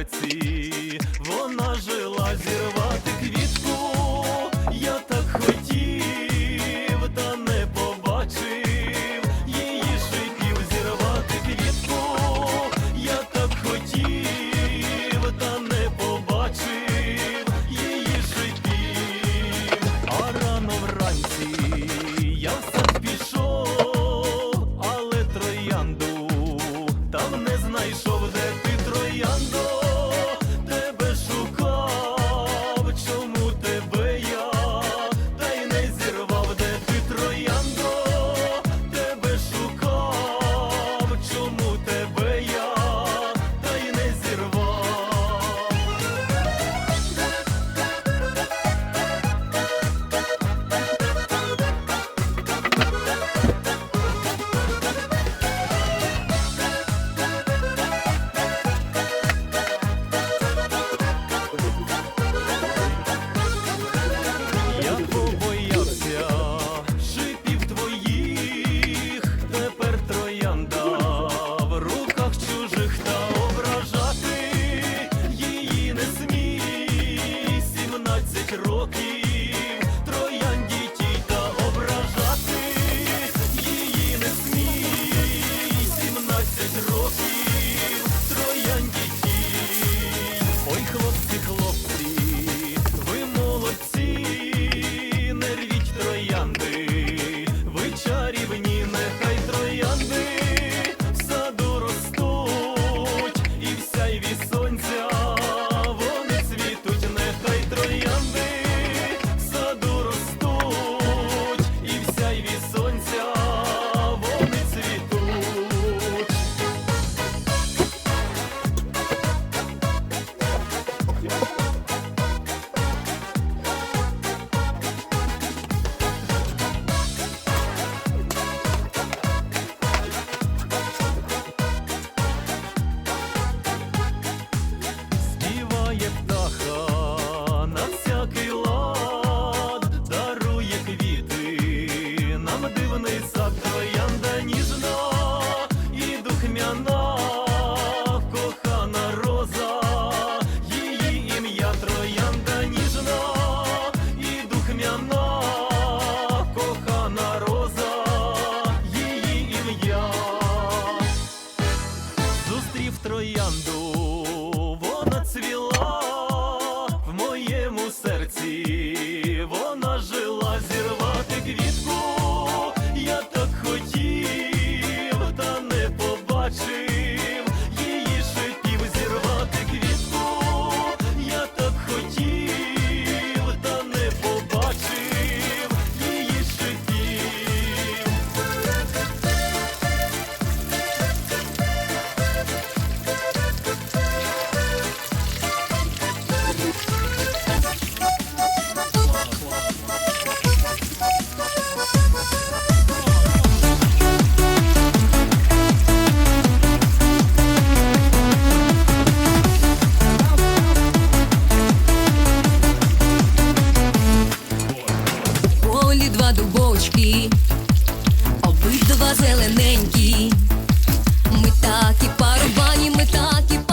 серці. Вона років, Hiếp. watching. полі два дубочки, обидва зелененькі. Ми так і парубані, ми так і